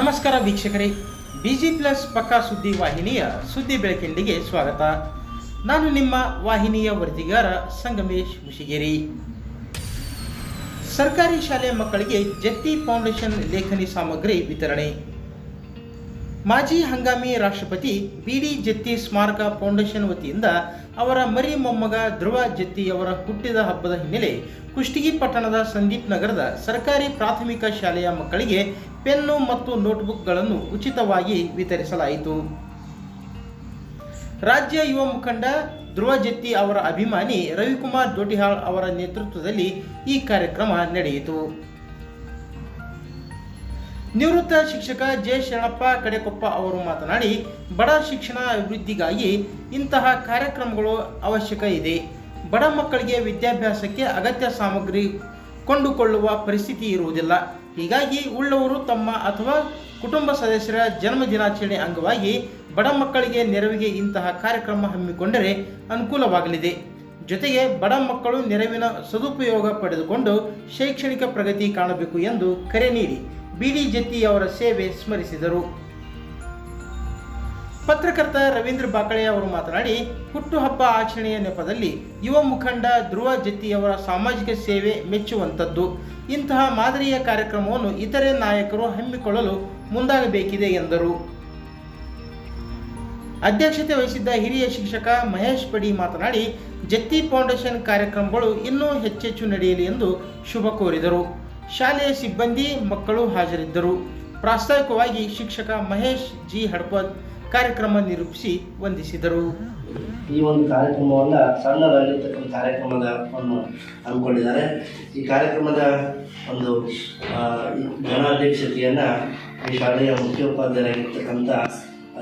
ನಮಸ್ಕಾರ ವೀಕ್ಷಕರೇ busy plus ಪಕ್ಕಾ ಸುದ್ದಿ ವಾಹಿನಿಯ ಸುದ್ದಿ ಬೆಳಕಿಂಡಿಗೆ ಸ್ವಾಗತ. ನಾನು ನಿಮ್ಮ ವಾಹಿನಿಯ ವರದಿಗಾರ ಸಂಗಮೇಶ್ ಮುಷಿಗೇರಿ. ಸರ್ಕಾರಿ ಶಾಲೆ ಮಕ್ಕಳಿಗೆ ಜತ್ತಿ ಫೌಂಡೇಶನ್ ಲೇಖನಿ ಸಾಮಗ್ರಿ ವಿತರಣೆ. ಮಾಜಿ ಹಂಗಾಮಿ ರಾಷ್ಟ್ರಪತಿ ಬಿ ಡಿ ಜತ್ತಿ ಸ್ಮಾರಕ ಫೌಂಡೇಶನ್ ವತಿಯಿಂದ ಅವರ ಮರಿ ಮೊಮ್ಮಗ ಧ್ರುವ ಜತ್ತಿಯವರ ಹುಟ್ಟಿದ ಹಬ್ಬದ ಹಿನ್ನೆಲೆ ಕುಷ್ಟಗಿ ಪಟ್ಟಣದ ಸಂದೀಪ್ ನಗರದ ಸರ್ಕಾರಿ ಪ್ರಾಥಮಿಕ ಶಾಲೆಯ ಮಕ್ಕಳಿಗೆ ಪೆನ್ನು ಮತ್ತು ನೋಟ್ಬುಕ್ಗಳನ್ನು ಉಚಿತವಾಗಿ ವಿತರಿಸಲಾಯಿತು. ರಾಜ್ಯ ಯುವ ಮುಖಂಡ ಧ್ರುವ ಜತ್ತಿ ಅವರ ಅಭಿಮಾನಿ ರವಿಕುಮಾರ್ ಜೋಟಿಹಾಳ್ ಅವರ ನೇತೃತ್ವದಲ್ಲಿ ಈ ಕಾರ್ಯಕ್ರಮ ನಡೆಯಿತು. ನಿವೃತ್ತ ಶಿಕ್ಷಕ ಜೆ ಶರಣಪ್ಪ ಕಡೆಕೊಪ್ಪ ಅವರು ಮಾತನಾಡಿ, ಬಡ ಶಿಕ್ಷಣ ಅಭಿವೃದ್ಧಿಗಾಗಿ ಇಂತಹ ಕಾರ್ಯಕ್ರಮಗಳು ಅವಶ್ಯಕ ಇದೆ. ಬಡ ಮಕ್ಕಳಿಗೆ ವಿದ್ಯಾಭ್ಯಾಸಕ್ಕೆ ಅಗತ್ಯ ಸಾಮಗ್ರಿ ಕೊಂಡುಕೊಳ್ಳುವ ಪರಿಸ್ಥಿತಿ ಇರುವುದಿಲ್ಲ. ಹೀಗಾಗಿ ಉಳ್ಳವರು ತಮ್ಮ ಅಥವಾ ಕುಟುಂಬ ಸದಸ್ಯರ ಜನ್ಮ ದಿನಾಚರಣೆ ಅಂಗವಾಗಿ ಬಡ ಮಕ್ಕಳಿಗೆ ನೆರವಿಗೆ ಇಂತಹ ಕಾರ್ಯಕ್ರಮ ಹಮ್ಮಿಕೊಂಡರೆ ಅನುಕೂಲವಾಗಲಿದೆ. ಜೊತೆಗೆ ಬಡ ಮಕ್ಕಳು ನೆರವಿನ ಸದುಪಯೋಗ ಪಡೆದುಕೊಂಡು ಶೈಕ್ಷಣಿಕ ಪ್ರಗತಿ ಕಾಣಬೇಕು ಎಂದು ಕರೆ ನೀಡಿ. ಬಿಡಿ ಜತ್ತಿ ಅವರ ಸೇವೆ ಸ್ಮರಿಸಿದರು. ಪತ್ರಕರ್ತ ರವೀಂದ್ರ ಬಾಕಳೆ ಅವರು ಮಾತನಾಡಿ, ಹುಟ್ಟುಹಬ್ಬ ಆಚರಣೆಯ ನೆಪದಲ್ಲಿ ಯುವ ಮುಖಂಡ ಧ್ರುವ ಜತ್ತಿಯವರ ಸಾಮಾಜಿಕ ಸೇವೆ ಮೆಚ್ಚುವಂಥದ್ದು. ಇಂತಹ ಮಾದರಿಯ ಕಾರ್ಯಕ್ರಮವನ್ನು ಇತರೆ ನಾಯಕರು ಹಮ್ಮಿಕೊಳ್ಳಲು ಮುಂದಾಗಬೇಕಿದೆ ಎಂದರು. ಅಧ್ಯಕ್ಷತೆ ವಹಿಸಿದ್ದ ಹಿರಿಯ ಶಿಕ್ಷಕ ಮಹೇಶ್ ಪಡಿ ಮಾತನಾಡಿ ಜತ್ತಿ ಫೌಂಡೇಶನ್ ಕಾರ್ಯಕ್ರಮಗಳು ಇನ್ನೂ ಹೆಚ್ಚೆಚ್ಚು ನಡೆಯಲಿ ಎಂದು ಶುಭ ಕೋರಿದರು. ಶಾಲೆಯ ಸಿಬ್ಬಂದಿ ಮಕ್ಕಳು ಹಾಜರಿದ್ದರು. ಪ್ರಾಸ್ತಾವಿಕವಾಗಿ ಶಿಕ್ಷಕ ಮಹೇಶ್ ಜಿ ಹಡ್ಪದ್ ಕಾರ್ಯಕ್ರಮ ನಿರೂಪಿಸಿ ವಂದಿಸಿದರು. ಈ ಒಂದು ಕಾರ್ಯಕ್ರಮವನ್ನು ಸಣ್ಣದಾಗಿರ್ತಕ್ಕಂಥ ಕಾರ್ಯಕ್ರಮದ ಒಂದು ಹಮ್ಮಿಕೊಂಡಿದ್ದಾರೆ. ಈ ಕಾರ್ಯಕ್ರಮದ ಒಂದು ಗಣಾಧ್ಯಕ್ಷತೆಯನ್ನು ಈ ಶಾಲೆಯ ಮುಖ್ಯೋಪಾಧ್ಯಾಯರಾಗಿರ್ತಕ್ಕಂಥ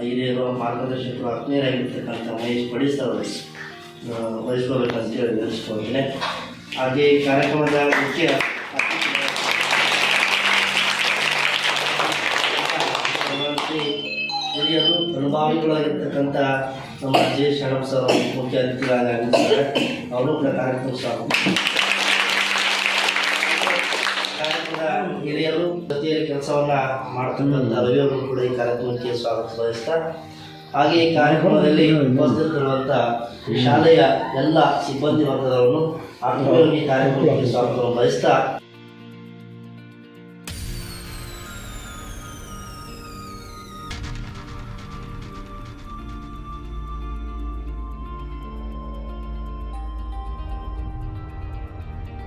ಹಿರಿಯರು ಮಾರ್ಗದರ್ಶಕರು ಆತ್ಮೀಯರಾಗಿರ್ತಕ್ಕಂಥ ಮಹೇಶ್ ಪಡಿಸ್ ಅವರು ಆ, ವಹಿಸ್ಕೋಬೇಕಂತೇಳಿ ನೆನೆಸ್ಕೊಂಡಿದ್ದೇನೆ ಹಾಗೆ ಈ ಕಾರ್ಯಕ್ರಮದ ಮುಖ್ಯ ಹಿರಿಯರು ಅನುಭಾವಿಗಳಾಗಿರ್ತಕ್ಕಂಥ ನಮ್ಮ ಜೆ ಶರಣ ಸರ್ ಅವರು ಮುಖ್ಯ ಅತಿಥಿಗಳಾಗಿ ಆಗಿರ್ತಾರೆ. ಅವರು ಕೂಡ ಕಾರ್ಯಕ್ರಮ ಸ್ವಾಗತ ಕಾರ್ಯಕ್ರಮದ ಹಿರಿಯರು ಜೊತೆಯಲ್ಲಿ ಕೆಲಸವನ್ನ ಮಾಡ್ತಕ್ಕಂಥ ರವಿಯವರು ಕೂಡ ಈ ಕಾರ್ಯಕ್ರಮಕ್ಕೆ ಸ್ವಾಗತ ಬಯಸ್ತಾ ಹಾಗೆ ಈ ಕಾರ್ಯಕ್ರಮದಲ್ಲಿ ಉಪಸ್ಥಿತರಿರುವಂಥ ಶಾಲೆಯ ಎಲ್ಲ ಸಿಬ್ಬಂದಿ ವರ್ಗದವರನ್ನು ಆ ಈ ಕಾರ್ಯಕ್ರಮಕ್ಕೆ ಸ್ವಾಗತವನ್ನು ಬಯಸ್ತಾ